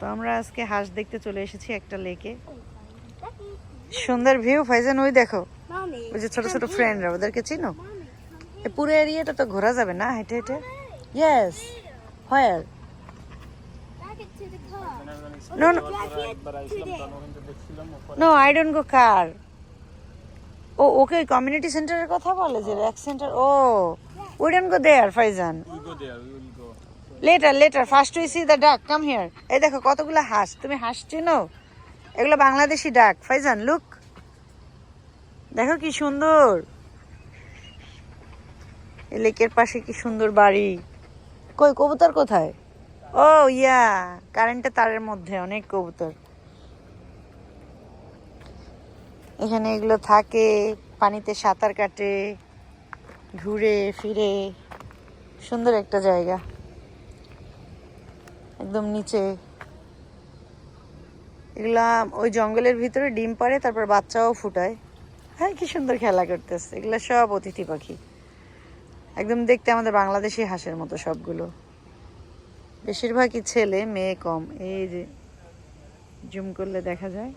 তো আমরা আজকে হাঁস দেখতে চলে এসেছি একটা লেকে। সুন্দর ভিউ ফাইজান ওই দেখো। ওই যে ছোট ছোট ফ্রেন্ডরা ওদেরকে চিনো? পুরো এরিয়াটা তো ঘোরা যাবে না হেঁটে হেঁটে? ইয়েস হোয়ার কার ও ওকে ওই কমিউনিটি সেন্টারের কথা বলে যে rack center O. We don't go there Faizan. Later later first we see the duck come here এই দেখো, কতগুলো হাঁস? তুমি হাঁস চেনো? এগুলো বাংলাদেশি ডাক ফাইজান লুক দেখো কি সুন্দর। লেকের পাশে কি সুন্দর বাড়ি। কই, কবুতর কোথায়? ও, ইয়া। কারেন্টের তারের মধ্যে, অনেক কবুতর। এখানে এগুলো থাকে, পানিতে সাঁতার কাটে, ঘুরে, ফিরে। সুন্দর একটা জায়গা। একদম নিচে। এগুলা ওই জঙ্গলের ভিতরে ডিম পাড়ে, তারপর বাচ্চাও ফুটায়। হ্যাঁ কি সুন্দর খেলা করতেছে। এগুলা সব অতিথি পাখি। একদম দেখতে আমাদের বাংলাদেশি হাঁসের মতো সবগুলো। বেশিরভাগই ছেলে, মেয়ে কম। এই যে জুম করলে দেখা যায়।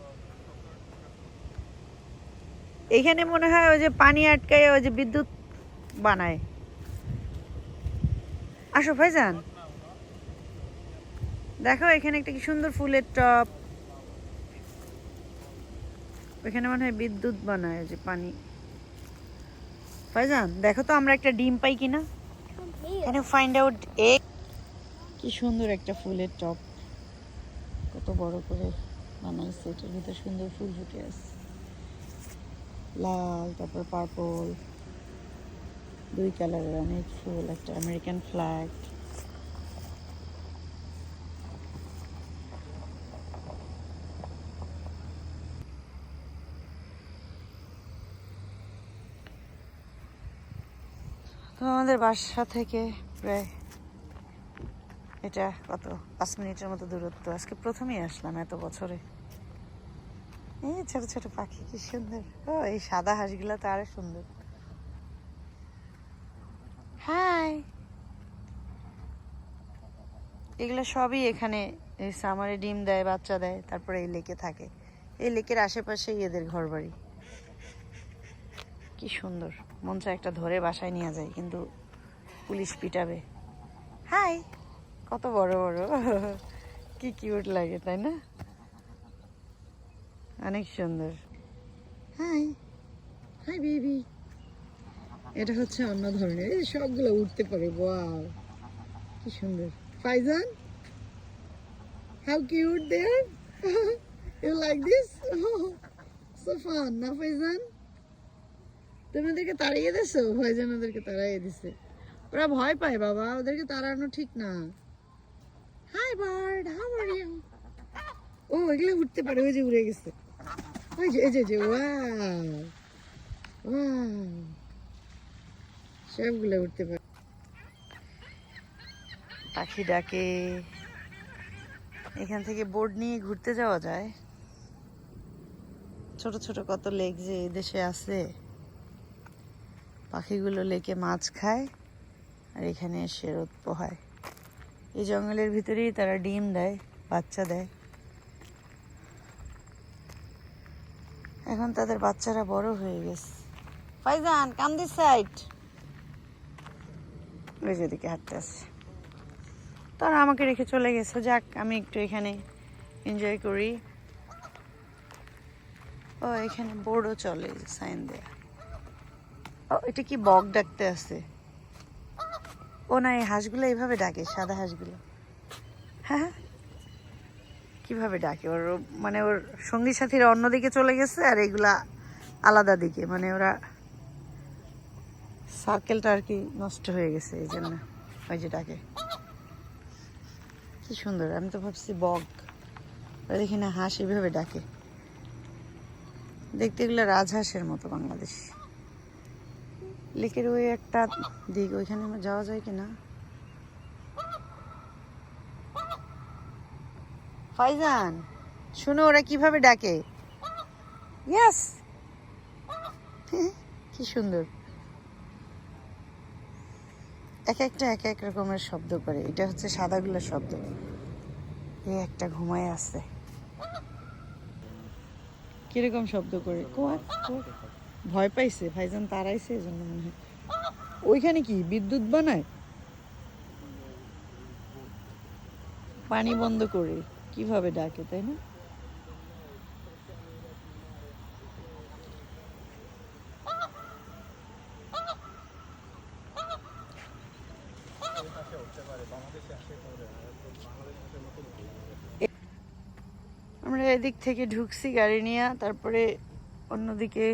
এখানে মনে হয় ওই যে পানি আটকায় ওই যে বিদ্যুৎ বানায়। আসো ভাইজান। দেখো, এখানে একটা কি সুন্দর ফুলের টপ। ওখানে মনে হয় বিদ্যুৎ বানায় যে পানি। ভাইজান দেখো তো আমরা একটা ডিম পাই কিনা। এখানে ফাইন্ড আউট এগ কি সুন্দর একটা ফুলের টপ। কত বড় করে বানাইছে, এটার ভিতরে সুন্দর ফুল ফুটে আছে। লাল, তারপর পার্পল দুই কালারের অনেক ফুল, একটা আমেরিকান ফ্ল্যাগ তো আমাদের বাসা থেকে প্রায় এটা কত? পাঁচ মিনিটের মতো দূরত্ব। আজকে প্রথমেই আসলাম এত বছরে। এই ছোট ছোট পাখি কি সুন্দর। ও, এই সাদা হাঁসগুলো তো আরও সুন্দর। হাই। এগুলো সবই এখানে এই সামারে ডিম দেয়, বাচ্চা দেয়, তারপরে এই লেকে থাকে। এই লেকের আশেপাশেই এদের ঘর বাড়ি কি সুন্দর। মন চায় একটা ধরে বাসায় নিয়ে যায়, কিন্তু পুলিশ পিটাবে। হাই, কত বড় বড়। কি কিউট লাগে, তাই না? অনেক সুন্দর। Hi hi baby. এটা হচ্ছে অন্য ধরনের। এই সবগুলো উঠতে পারে, ওয়াও। কি সুন্দর। Faizan, how cute there. You like this? So fun, না ফাইজান? তুমি ওদেরকে তাড়িয়ে দিছো? ভাইজান ওদেরকে তাড়াইয়ে দিছে। ওরা ভয় পায়, বাবা। ওদেরকে তাড়ানো ঠিক না। Hi bird how are you ও, এগুলো উঠতে পারে। ওই যে উড়ে গেছে। ওই যে, এই যে যে, ওয়াও। সবগুলো উঠতে পারে। পাখি ডাকে। এখান থেকে বোর্ড নিয়ে ঘুরতে যাওয়া যায়। ছোট ছোট কত লেক যে এই দেশে আছে। পাখিগুলো লেকে মাছ খায় আর এখানে এসে রোদ পোহায়। এই জঙ্গলের ভিতরেই তারা ডিম দেয়, বাচ্চা দেয়। এখন তাদের বাচ্চারা বড় হয়ে গেছে। Faizan, come this side. ওই যেদিকে হাঁটতে আসছে। তারা আমাকে রেখে চলে গেছে। যাক, আমি একটু এখানে এনজয় করি। ও, এখানে বোর্ডও চলে, সাইন দেয়া। এটা কি বক ডাকতে আছে? ও না, এই হাঁসগুলো এইভাবে ডাকে, সাদা হাঁসগুলো। হ্যাঁ কীভাবে ডাকে? ওর মানে ওর সঙ্গী সাথীরা অন্যদিকে চলে গেছে আর এগুলা আলাদা দিকে। মানে ওরা সার্কেলটা আর কি নষ্ট হয়ে গেছে, এই জন্য ওই যে ডাকে। কি সুন্দর, আমি তো ভাবছি বক। আর এখানে হাঁস এইভাবে ডাকে। দেখতে এগুলো রাজহাঁসের মতো বাংলাদেশ। লেকের ওই একটা দিক, ওইখানে যাওয়া যায় কিনা? ফাইজান, শুনো, ওরা কীভাবে ডাকে? ইয়াস! কি সুন্দর। এক একটা, এক এক রকমের শব্দ করে। এটা হচ্ছে সাদাগুলোর শব্দ। এই একটা ঘুমায় আছে। কীরকম শব্দ করে? কোয়াক। ভয় পাইছে, ভাইজান তারাইছে এই জন্য মনে হয়। ওইখানে কি বিদ্যুৎ বানায়? পানি বন্ধ করে কীভাবে ডাকে, তাই না? আমরা এদিক থেকে ঢুকছি গাড়ি নিয়ে, তারপরে অন্যদিকে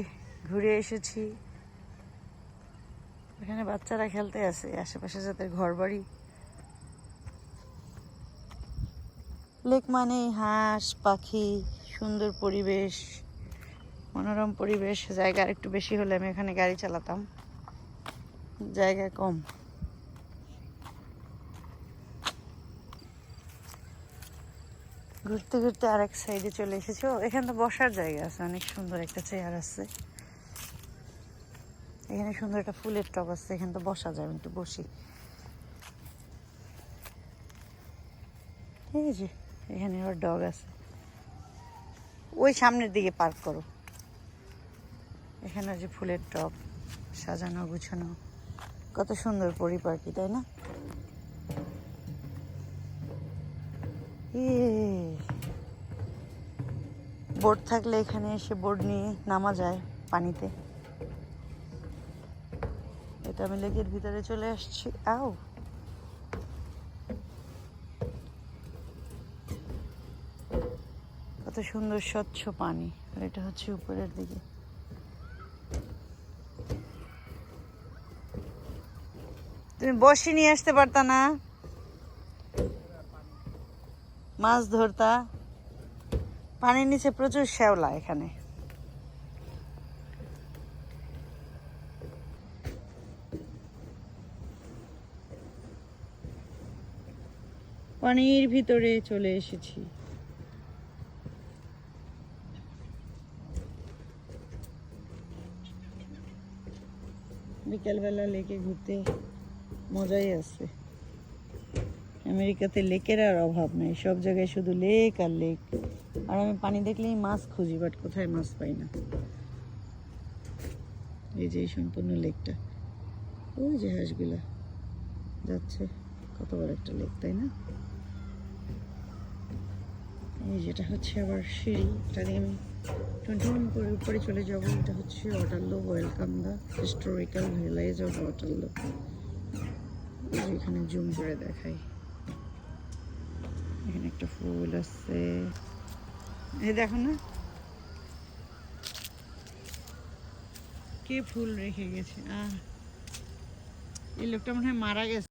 ঘুরে এসেছি। এখানে বাচ্চারা খেলতে আছে আশেপাশে যাদের ঘর বাড়ি লেক মানে হাঁস, পাখি, সুন্দর পরিবেশ, মনোরম পরিবেশ। জায়গা আর একটু বেশি হলে আমি এখানে গাড়ি চালাতাম। জায়গা কম। ঘুরতে ঘুরতে আরেক সাইডে চলে এসেছি। এখানে তো বসার জায়গা আছে, অনেক সুন্দর একটা চেয়ার আছে। এখানে সুন্দর একটা ফুলের টব আছে, এখানে তো বসা যায়, আমি একটু বসি। এই যে, এখানে আবার ডগ আছে। ওই সামনের দিকে পার্ক করো। এখানে যে ফুলের টব, সাজানো, গুছানো, কত সুন্দর পরিপার্কি, তাই না? বোর্ড থাকলে এখানে এসে বোর্ড নিয়ে নামা যায় পানিতে। এটা আমি লেকের ভিতরে চলে আসছি। আও। কত সুন্দর স্বচ্ছ পানি। আর এটা হচ্ছে উপরের দিকে। তুমি বসে নিয়ে আসতে পারতা না। মাছ ধরতা। পানির নিচে প্রচুর শ্যাওলা এখানে। পানির ভিতরে চলে এসেছি। বিকেলবেলা লেকে ঘুরতে মজাই আছে। আমেরিকাতে লেকের আর অভাব নেই, সব জায়গায় শুধু লেক আর লেক। আর আমি পানি দেখলেই মাছ খুঁজি, বাট কোথায় মাছ পাই না। এই যে সম্পূর্ণ লেকটা। ওই যে হাঁসগুলা যাচ্ছে। কত বড় একটা লেক, তাই না? এই যেটা হচ্ছে আবার সিঁড়ি। এটা দিয়ে আমি টুনটুন করে উপরে চলে যাব। এটা হচ্ছে Waterloo welcome the historical village of Waterloo এখানে জুম করে দেখাই। এখানে একটা ফুল আছে। এই দেখো না। কে ফুল রেখে গেছে? আহ। এই লোকটা মনে হয় মারা গেছে।